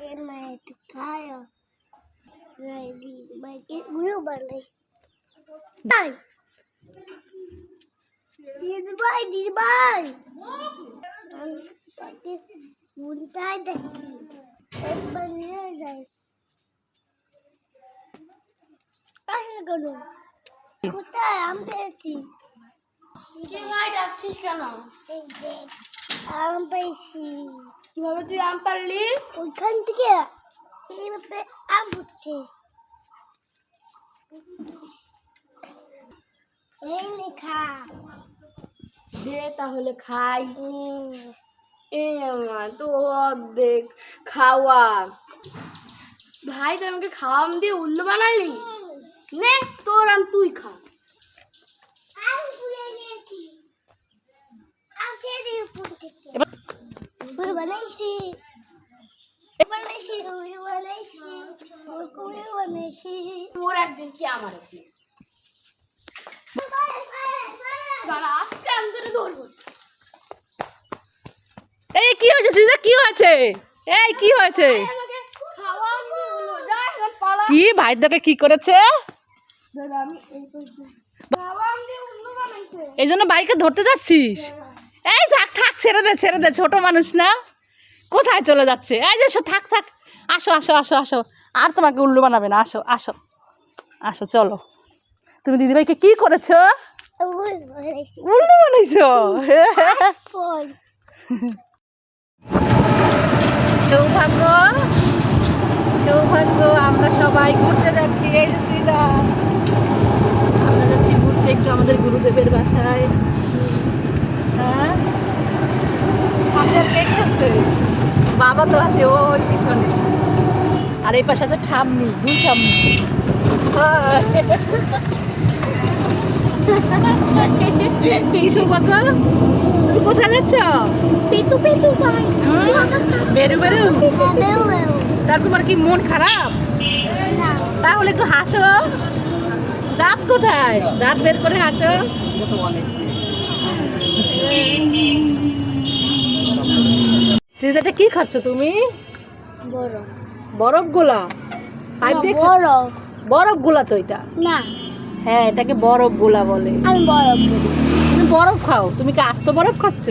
Em mày thực thái rồi Rồi đi mày kết wheel bằng đi Đây Đi bay, đi bay Muốn tay đây Em bằng nhớ đây Pasal kau dulu. Kau tak ambil sih. কি ভাই ডাকছিস কেন? আম পেয়েছি কীভাবে তুই আম পারলি? ওইখান থেকে এইভাবে আম হচ্ছে? এই লেখা দে তাহলে খাই। এই আমার তো অর্ধেক খাওয়া। ভাই তুই আমাকে খাওয়া আম দিয়ে উল্লু বানালি? নে তোর আম তুই খা আম পুড়ে নিয়েছি আম বানাইছি বানাইছি বানাইছি বানাইছি একদিন কি আমার একদিন দাঁড়া আস্তে ধরবো এই কি হয়েছে সিজা? কি হয়েছে? এই কি হয়েছে? কি ভাই তোকে কি করেছে? এই জন্য বাইকে ধরতে যাচ্ছিস? এই থাক থাক, ছেড়ে দে ছেড়ে দে, ছোট মানুষ না। কোথায় চলে যাচ্ছে? এই যে থাক থাক। আসো আসো আসো আসো। আর তোমাকে উল্লু বানাবে না। আসো আসো। আসো, চলো। তুমি দিদিভাইকে কি করেছ? উল্লু বানাইছো? সৌভাগ্য সৌভাগ্য, আমরা সবাই ঘুরতে যাচ্ছি। এই যে শ্রীদা। আমরা যাচ্ছি ঘুরতে একটু আমাদের গুরুদেবের বাসায় হ্যাঁ সামনে কে কে আছে বাবা তো আছে ওই পিছনে। আর এই পাশে আছে ঠাম্মি দুই ঠাম্মি। কোথায় যাচ্ছ? পিতু পিতু ভাই। বেরু বেরু। বেউ বেউ তার তোমার কি মন খারাপ? তাহলে একটু হাসো। দাঁত কোথায়? দাঁত বের করে হাসো। শ্রীদাটা কি খাচ্ছ তুমি? বরফ। গোলা পাইপ দিয়ে খা- বরফ। গোলা তো এটা? না। হ্যাঁ এটাকে বরফ গোলা বলে। আমি বলি। তুমি বরফ খাও? তুমি কি আস্ত বরফ খাচ্ছ?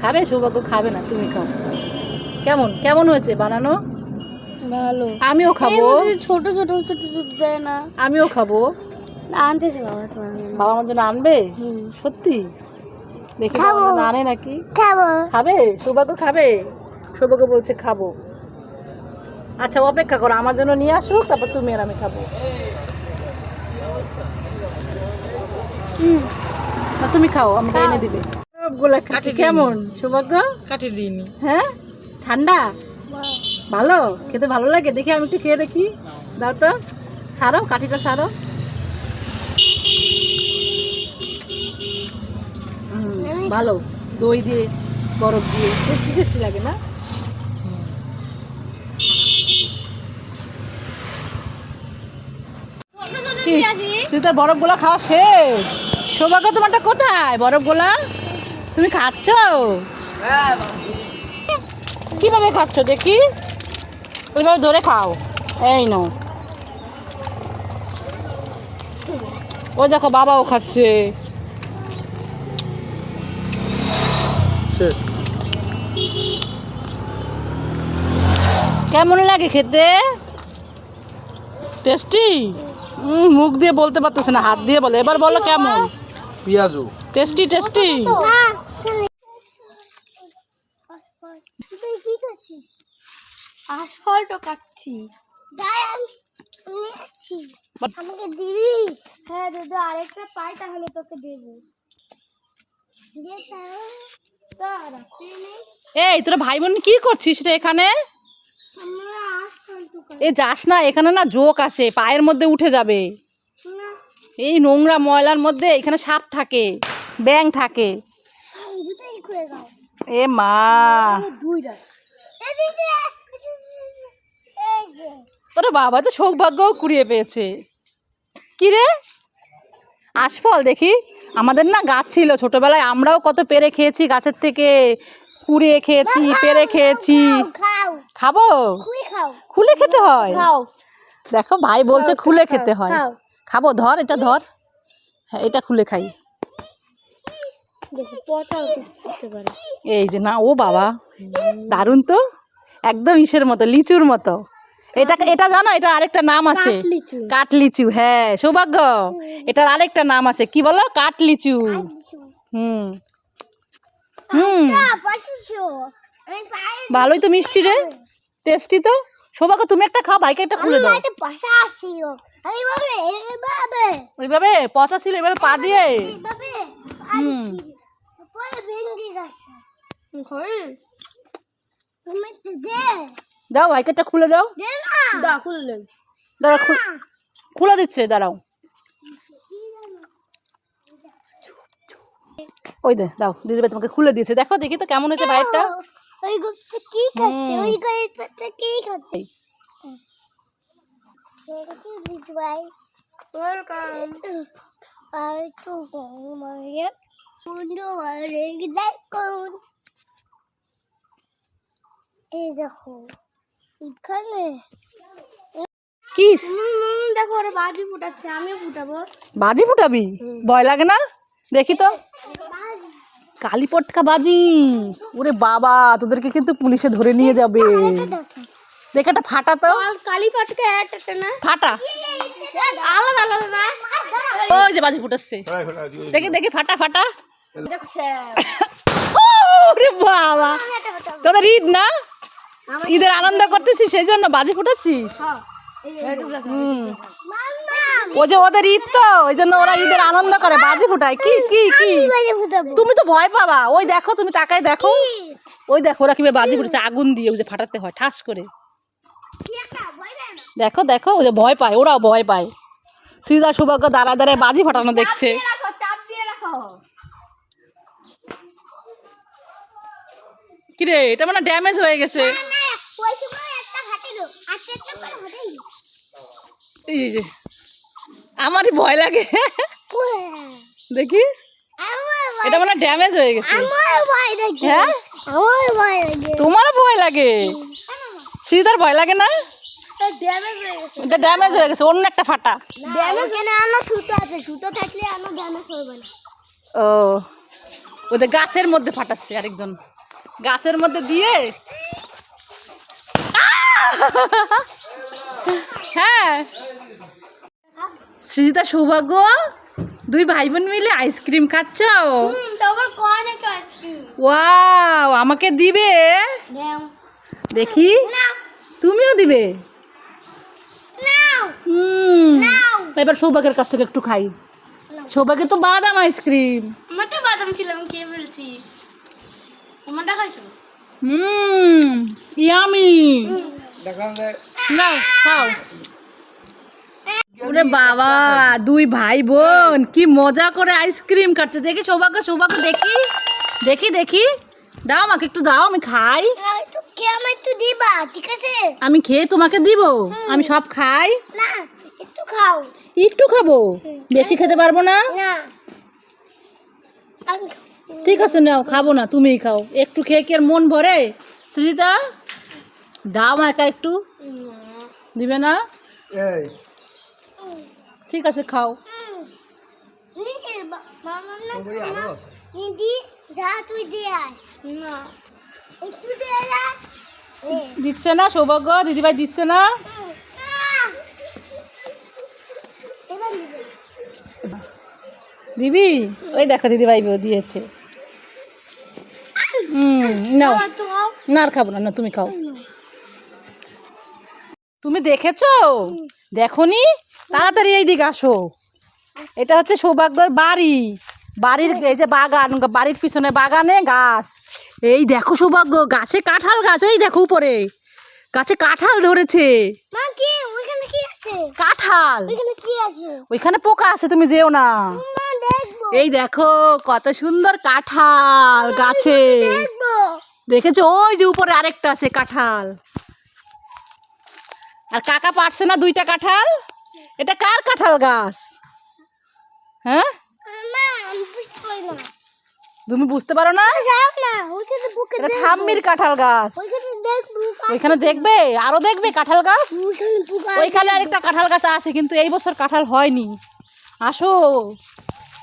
খাবে সৌভাগ্য খাবে না তুমি খাও। কেমন? কেমন হয়েছে বানানো? ভালো। আমিও খাব। ছোট ছোট ছোট ছোট দেয় না। আমিও খাব। আনতেছে বাবা তোমার বাবা আমার জন্য আনবে? সত্যি? দেখি খাব। বাবা আনে নাকি? খাব। খাবে? সৌভাগ্য খাবে? সৌভাগ্য বলছে খাব। আচ্ছা অপেক্ষা করো আমার জন্য নিয়ে আসুক তারপর তুমি আর আমি খাব। হুম। তুমি খাও আমাকে এনে দিবে। গোলা খাচ্ছি। কেমন? সৌভাগ্য? কাটি দিইনি। হ্যাঁ? ঠান্ডা? ভালো? খেতে ভালো লাগে? দেখি আমি একটু খেয়ে দেখি। দাও তো। ছাড়ো কাঠিটা ছাড়ো হুম, ভালো, দই দিয়ে, বরফ দিয়ে টেস্টি টেস্টি লাগে না? বরফ গোলা খাওয়া শেষ? সৌভাগ্য, তোমারটা কোথায়? বরফ গোলা তুমি খাচ্ছ? কীভাবে খাচ্ছ দেখি? ওইভাবে ধরে খাও। এই নাও। ও দেখো, বাবাও খাচ্ছে। কেমন লাগে খেতে? টেস্টি? মুখ দিয়ে বলতে পারতেছে না হাত দিয়ে বলে। এবার বলো কেমন? পেঁয়াজু। Tasty tasty. কাটছি। আমাকে দিবি? হ্যাঁ দাদা আরেকটা পাই তাহলে তোকে দেবো। যে তাও দাঁড়া তুই নেই। এই তোরা ভাই বোন কি করছিস রে এখানে? এ যাস না এখানে না জোক আছে পায়ের মধ্যে উঠে যাবে। এই নোংরা ময়লার মধ্যে এখানে সাপ থাকে ব্যাং থাকে। এ মা। ওরে বাবা তো সৌভাগ্যও কুড়িয়ে পেয়েছে। কি রে? আশফল দেখি। আমাদের না গাছ ছিল ছোটবেলায় আমরাও কত পেরে খেয়েছি গাছের থেকে। কুড়িয়ে খেয়েছি পেরে খেয়েছি। খাব? খুলে খেতে হয়। খাও। দেখো ভাই বলছে খুলে খেতে হয়। খাব ধর এটা ধর। হ্যাঁ এটা খুলে খাই। এই যে না ও বাবা দারুণ তো। একদম ইসের মতো লিচুর মতো। এটা এটা জানো এটা আরেকটা নাম আছে। কাটলিচু। কাঠ লিচু হ্যাঁ সৌভাগ্য। এটার আরেকটা নাম আছে কি বলো? কাঠ লিচু হুম। হুম। আমি পাই ভালোই তো মিষ্টি রে। টেস্টি তো। সৌভাগ্য তুমি একটা খাও ভাইকে একটা খুলে দাও। একটা পাশা আসিও আমি বাবা এইভাবে ওইভাবে পচা ছিল এভাবে পা দিয়ে। এইভাবে হুম। পরে ভেঙে ঘরে তুমি দে। দাও ভাইকে একটা খুলে দাও। দে না। দা খুললেন দাঁড়া খুলে দিচ্ছে দাঁড়াও। ওই দে দাও দিদি ভাই তোমাকে খুলে দিয়েছে। দেখো দেখি তো কেমন হয়েছে বাইরটা। ওই গুপ্ত কি খাচ্ছে ওই গল্পটা কি খাচ্ছে দিদি ভাই ওয়েলকাম আর তো মারিয়া বন্ধু মারে দেখুন এই দেখো এখানে কি দেখো ওরা বাজি ফুটাচ্ছে আমিও ফুটাবো। বাজি ফুটাবি? ভয় লাগে না? দেখি তো। কালী পটকা বাজি। ওরে বাবা তোদেরকে কিন্তু পুলিশে ধরে নিয়ে যাবে। দেখে একটা ফাটা তো। আর কালী পাটকে একটা না? ফাটা। আলাদা আলাদা না? ওই যে বাজি ফুটাচ্ছে। দেখি দেখি ফাটা ফাটা। ওরে বাবা। তোদের ঈদ না? ঈদের আনন্দ করতেছিস সেই জন্য বাজি ফুটাচ্ছিস? হুম। ও যে ওদের ঈদ তো ওই জন্য ওরা ঈদের আনন্দ করে বাজি ফুটায়। কি কি কি? তুমি তো ভয় পাবা। ওই দেখো তুমি তাকায় দেখো। ওই দেখো ওরা কীভাবে বাজি ফুটেছে আগুন দিয়ে ওই যে ফাটাতে হয় ঠাস করে। দেখো দেখো ওই যে ভয় পায় ওরাও ভয় পায়। শ্রীদা সৌভাগ্য দাঁড়ায় দাঁড়ায় বাজি ফাটানো দেখছে। কিরে এটা মানে ড্যামেজ হয়ে গেছে। এই যে। আমারই ভয় লাগে। দেখি। এটা মানে ড্যামেজ হয়ে গেছে। হ্যাঁ? তোমারও ভয় লাগে? শ্রীদার ভয় লাগে না? এটা ড্যামেজ হয়ে গেছে। অন্য একটা ফাটা। ও। ওদের গাছের মধ্যে ফাটাচ্ছে আরেকজন। গাছের মধ্যে দিয়ে। হ্যাঁ। সৃজিতা সৌভাগ্য দুই ভাই বোন মিলে আইসক্রিম খাচ্ছ? হুম তারপর কর্ন একটা আইসক্রিম? ওয়াও আমাকে দিবে? দেখি। তুমিও দিবে? এবার সৌভাগ্যের কাছ থেকে একটু খাই। সৌভাগ্যের তো বাদাম আইসক্রিম। আমার বাদাম ছিল আমি খেয়ে ফেলছি। আমারটা খাইছো? হুম ইয়ামি। নাও খাও। ওরে বাবা দুই ভাই বোন কি মজা করে আইসক্রিম খাচ্ছে দেখি সৌভাগ্য সৌভাগ্য দেখি দেখি দেখি। দাও আমাকে একটু দাও আমি খাই। দিবা ঠিক আছে? আমি খেয়ে তোমাকে দিব আমি সব খাই। না একটু খাও। একটু খাব? বেশি খেতে পারব না? না। ঠিক আছে নাও খাব না তুমিই খাও। একটু খেয়ে কি আর মন ভরে? সুজিতা দাও একা একটু। দিবে না? ঠিক আছে, খাও। না না নে। দিচ্ছে না সৌভাগ্য, দিদিভাই দিচ্ছে না! দিবি? ওই দেখো, দিদিভাই দিয়েছে। হুম, নাও। না, আর খাব না না, তুমি খাও। তুমি দেখেছ? দেখনি? তাড়াতাড়ি এই দিকে আসো। এটা হচ্ছে সৌভাগ্যর বাড়ি। বাড়ির এই যে বাগান বাড়ির পিছনে বাগানে গাছ। এই দেখো সৌভাগ্য গাছে কাঁঠাল গাছ এই দেখো উপরে। গাছে কাঁঠাল ধরেছে। কাঁঠাল। ওইখানে পোকা আছে তুমি যেও না। এই দেখো কত সুন্দর কাঁঠাল গাছে। দেখেছ? ওই যে উপরে আরেকটা আছে কাঁঠাল। আর কাকা পারছে না দুইটা কাঁঠাল? এটা কার কাঁঠাল গাছ? হ্যাঁ? তুমি বুঝতে পারো না? এটা ঠাম্মির কাঁঠাল গাছ। ওইখানে দেখবে? আরও দেখবে কাঁঠাল গাছ? ওইখানে আরেকটা কাঁঠাল গাছ আছে কিন্তু এই বছর কাঁঠাল হয়নি। আসো।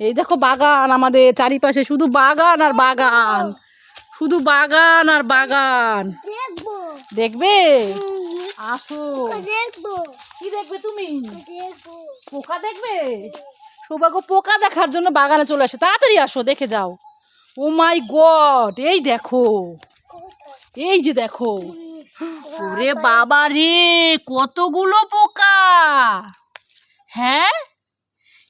এই দেখো বাগান আমাদের চারিপাশে শুধু বাগান আর বাগান। শুধু বাগান আর বাগান। দেখব। আসো। দেখব। কি দেখবে তুমি? পোকা দেখবে। সৌভাগ্য পোকা দেখার জন্য বাগানে চলে আসে। তাড়াতাড়ি আসো দেখে যাও। ও মাই গড এই দেখো। এই যে দেখো। ওরে বাবা রে কতগুলো পোকা! হ্যাঁ?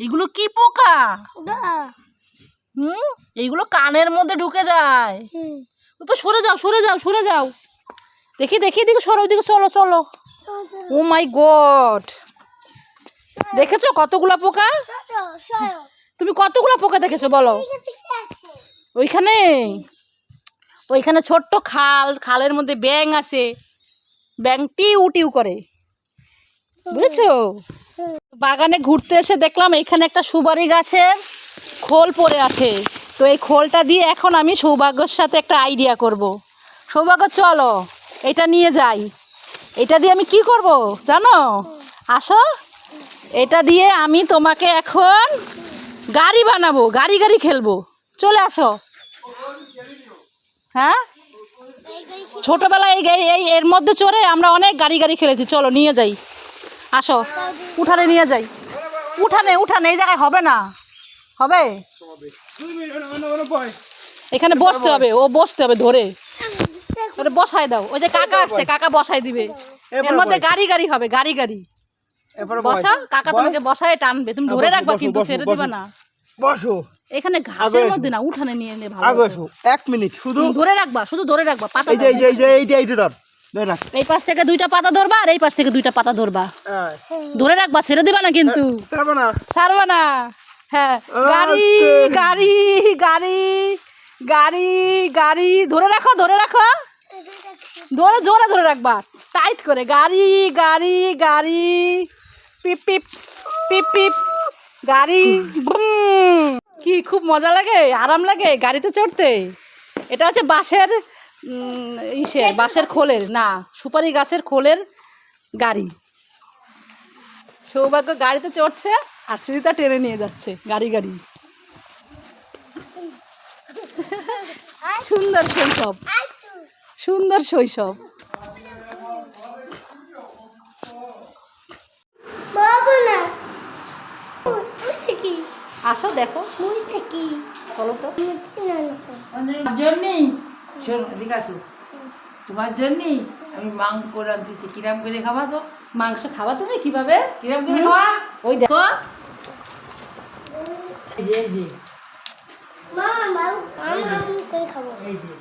এগুলো কি পোকা? হুম? এইগুলো কানের মধ্যে ঢুকে যায়। সরে যাও সরে যাও সরে যাও। দেখি দেখি দিকে সরো ওইদিকে চলো চলো। ও মাই গড দেখেছ কতগুলা পোকা? তুমি কতগুলা পোকা দেখেছ বলো? ওইখানে? ওইখানে ছোট্ট খাল খালের মধ্যে ব্যাং আছে। ব্যাং টিউ টিউ করে। বুঝেছ? বাগানে ঘুরতে এসে দেখলাম এখানে একটা সুবারি গাছের খোল পড়ে আছে। তো এই খোলটা দিয়ে এখন আমি সৌভাগ্যর সাথে একটা আইডিয়া করব। সৌভাগ্য চলো। এটা নিয়ে যাই। এটা দিয়ে আমি কি করব জানো? আসো। এটা দিয়ে আমি তোমাকে এখন গাড়ি বানাবো গাড়ি গাড়ি খেলব। চলে আসো। হ্যাঁ? ছোটবেলায় এই এই এর মধ্যে চড়ে আমরা অনেক গাড়ি গাড়ি খেলেছি। চলো নিয়ে যাই। আসো। উঠানে নিয়ে যাই। উঠানে উঠানে এই জায়গায় হবে না। হবে? এখানে বসতে হবে ও বসতে হবে ধরে। ওরে বসাই দাও। ওই যে কাকা আসছে কাকা বসাই দিবে। এর মধ্যে গাড়ি গাড়ি হবে গাড়ি গাড়ি। বসা কাকা তোমাকে বসায় টানবে। তুমি ধরে রাখবা কিন্তু ছেড়ে দিবা না। বসো। এখানে ঘাসের মধ্যে না উঠানে নিয়ে নে ভালো। এসো। এক মিনিট শুধু ধরে রাখবা শুধু ধরে রাখবা পাতা এই যে এই যে এই যে এইটা এইটা ধর ধর রাখ। এই পাশ থেকে দুইটা পাতা ধরবা আর এই পাশ থেকে দুইটা পাতা ধরবা। হ্যাঁ। ধরে রাখবা ছেড়ে দিবা না কিন্তু। ছাড়বো না। ছাড়বা না। হ্যাঁ গাড়ি গাড়ি গাড়ি গাড়ি গাড়ি ধরে রাখো ধরে রাখো। ধরে জোরে ধরে রাখবা। টাইট করে, গাড়ি গাড়ি গাড়ি। পিপ পিপ পিপ পিপ, গাড়ি। কি খুব মজা লাগে, আরাম লাগে গাড়িতে চড়তে। এটা হচ্ছে বাঁশের ইসে, বাঁশের খোলের, না, সুপারি গাছের খোলের গাড়ি। সৌভাগ্য গাড়িতে চড়ছে আর সিঁড়িটা টেনে নিয়ে যাচ্ছে, গাড়ি গাড়ি। সুন্দর শৈশব। সুন্দর শৈশব। আসো দেখো। চলো তো। আসো। তোমার জন্যই আমি মাংস করে আনতেছি। কিরাম করে খাবা তো? মাংস খাবা তুমি কীভাবে? কিরাম করে খাওয়া ওই দেখো। এই যে এই যে। মা আমি খাব। এই যে।